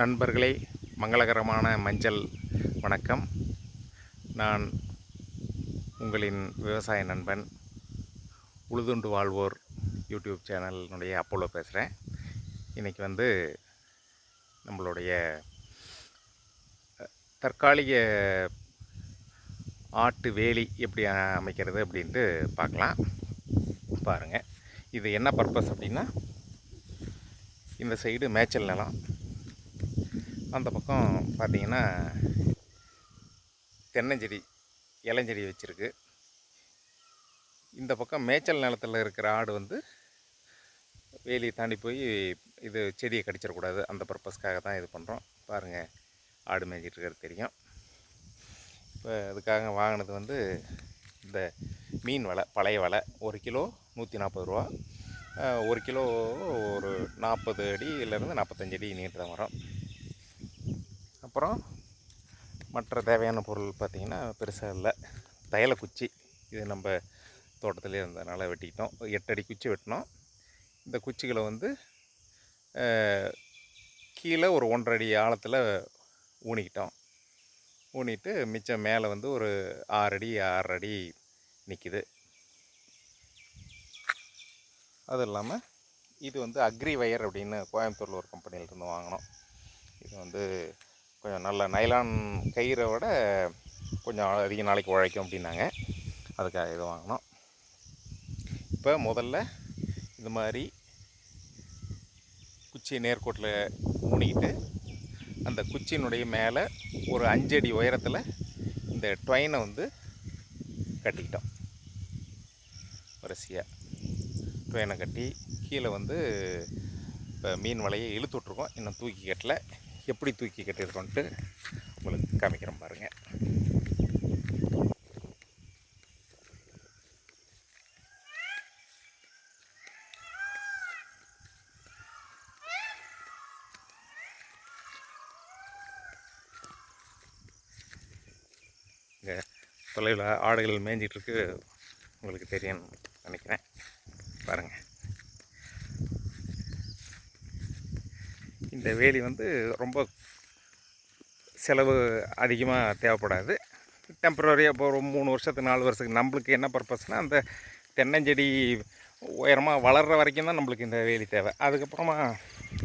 நண்பர்களே மங்களகரமான மஞ்சள் வணக்கம். நான் உங்களின் விவசாய நண்பன் உழுதுண்டு வாழ்வோர் யூடியூப் சேனலினுடைய அப்போலோ பேசுகிறேன் இன்றைக்கி வந்து நம்மளுடைய தற்காலிக ஆட்டு வேலி எப்படி அமைக்கிறது அப்படின்ட்டு பார்க்கலாம். பாருங்கள் இது என்ன பர்பஸ் அப்படின்னா இந்த சைடு மேய்ச்சல் நிலம் அந்த பக்கம் பார்த்தீங்கன்னா தென்னஞ்செடி இளஞ்செடி வச்சுருக்கு. இந்த பக்கம் மேய்ச்சல் நிலத்தில் இருக்கிற ஆடு வந்து வேலியை தாண்டி போய் இது செடியை கடிச்சிடக்கூடாது. அந்த பர்பஸ்க்காக தான் இது பண்ணுறோம் பாருங்கள் ஆடு மேய்ஞ்சிட்டு இருக்கிறது தெரியும். இப்போ அதுக்காக வாங்கினது வந்து இந்த மீன் வலை பழைய வலை. ஒரு கிலோ நூற்றி நாற்பது ரூபா. ஒரு கிலோ ஒரு நாற்பது அடியிலேருந்து நாற்பத்தஞ்சு அடி நீட்டு தான் வரும். அப்புறம் மற்ற தேவையான பொருள் பார்த்திங்கன்னா பெருசாக இல்லை. தையலை குச்சி இது நம்ம தோட்டத்திலே இருந்ததுனால வெட்டிக்கிட்டோம். எட்டடி குச்சி வெட்டினோம். இந்த குச்சிகளை வந்து கீழே ஒரு ஒன்றரை அடி ஆழத்தில் ஊனிக்கிட்டோம். ஊனிட்டு மிச்சம் மேலே வந்து ஒரு ஆறடி ஆறடி நிற்கிது அது இல்லாமல் இது வந்து அக்ரி வயர் அப்படின்னு கோயம்புத்தூரில் ஒரு கம்பெனியிலேருந்து வாங்கினோம். இது வந்து கொஞ்சம் நல்ல நைலான் கயிறை விட கொஞ்சம் அதிக நாளைக்கு உழைக்கும் அப்படின்னாங்க. அதுக்காக இது வாங்கினோம். இப்போ முதல்ல இந்த மாதிரி குச்சி நேர்கோட்டில் ஊனிக்கிட்டு அந்த குச்சியினுடைய மேலே ஒரு அஞ்சடி உயரத்தில் இந்த ட்வைனை வந்து கட்டிக்கிட்டோம். வரிசையாக ட்ரெயினை கட்டி கீழே வந்து இப்போ மீன் வலையை இழுத்து விட்ருக்கோம் இன்னும் தூக்கி கட்டலை. எப்படி தூக்கி கட்டியிருக்கோன்ட்டு உங்களுக்கு காமிக்கிறேன் பாருங்கள் இங்கே தொலைவில் ஆடுகள் மேய்ஞ்சிட்ருக்கு உங்களுக்கு தெரியும்னு நினைக்கிறேன். பாருங்கள் இந்த வேலி வந்து ரொம்ப செலவு அதிகமாக தேவைப்படாது. டெம்பரரியாக இப்போ ஒரு மூணு வருஷத்துக்கு நாலு வருஷத்துக்கு நம்மளுக்கு என்ன பர்பஸ்னால் அந்த தென்னஞ்செடி உயரமாக வளர்கிற வரைக்கும் தான் நம்மளுக்கு இந்த வேலி தேவை. அதுக்கப்புறமா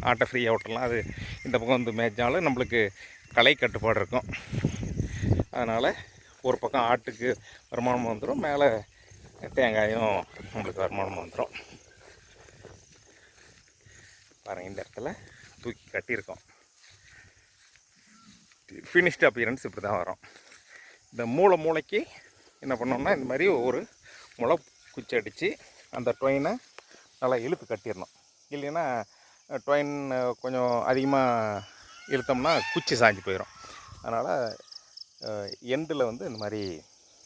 ஆட்டை ஃப்ரீயாக விட்டலாம் அது இந்த பக்கம் வந்து மேய்ச்சாலும் நம்மளுக்கு களை கட்டுப்பாடு இருக்கும். அதனால் ஒரு பக்கம் ஆட்டுக்கு வருமானம் வந்துடும் மேலே தேங்காயும் நம்மளுக்கு வருமானம் வந்துடும் பாருங்கள் இந்த இடத்துல தூக்கி கட்டியிருக்கோம். ஃபினிஷ்டு அப்பியரன்ஸ் இப்படி தான் வரும். இந்த மூளை மூளைக்கு என்ன பண்ணோம்னா இந்த மாதிரி ஒரு முளை குச்சி அடித்து அந்த டொயினை நல்லா இழுத்து கட்டிடணும். இல்லைன்னா டொயின் கொஞ்சம் அதிகமாக இழுத்தோம்னா குச்சி சாஞ்சு போயிடும் அதனால் எண்டில் வந்து இந்த மாதிரி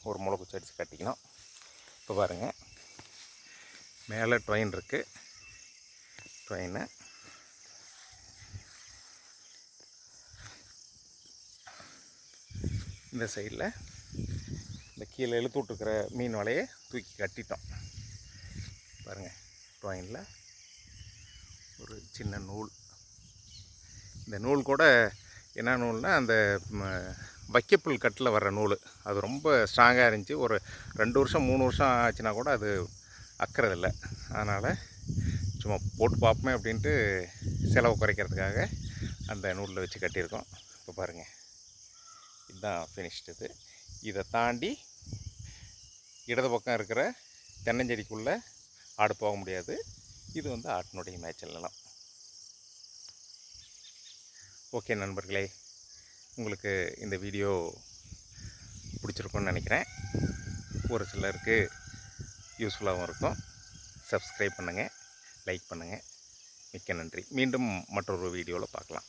ஒரு முளை குச்சி அடித்து கட்டிக்கணும். இப்போ பாருங்கள் மேலே ட்ரெயின் இருக்குது ட்ரெயினை இந்த சைடில் இந்த கீழே இழுத்து விட்டுருக்கிற மீன் வலையை தூக்கி கட்டிட்டோம். பாருங்கள் ட்ராயிங்கில் ஒரு சின்ன நூல். இந்த நூல் கூட என்ன நூல்னால் அந்த ம, வைக்கப்புல் கட்டில் வர்ற நூல். அது ரொம்ப ஸ்ட்ராங்காக இருந்துச்சு. ஒரு ரெண்டு வருஷம் மூணு வருஷம் ஆச்சுன்னா கூட அது அக்கறதில்ல. அதனால் சும்மா போட்டு பார்ப்போமே அப்படின்ட்டு செலவு குறைக்கிறதுக்காக அந்த நூலில் வச்சு கட்டியிருக்கோம். இப்போ பாருங்கள் இதுதான் ஃபினிஷ்டு இது. இதை தாண்டி இடது பக்கம் இருக்கிற தென்னஞ்செடிக்குள்ளே ஆடு போக முடியாது. இது வந்து ஆட்டினுடைய மேய்ச்சல் நிலம். ஓகே நண்பர்களே உங்களுக்கு இந்த வீடியோ பிடிச்சிருக்கும்னு நினைக்கிறேன். ஒரு சிலருக்கு யூஸ்ஃபுல்லாகவும் இருக்கும். சப்ஸ்கிரைப் பண்ணுங்கள் லைக் பண்ணுங்கள் மிக்க நன்றி. மீண்டும் மற்றொரு வீடியோவில் பார்க்கலாம்.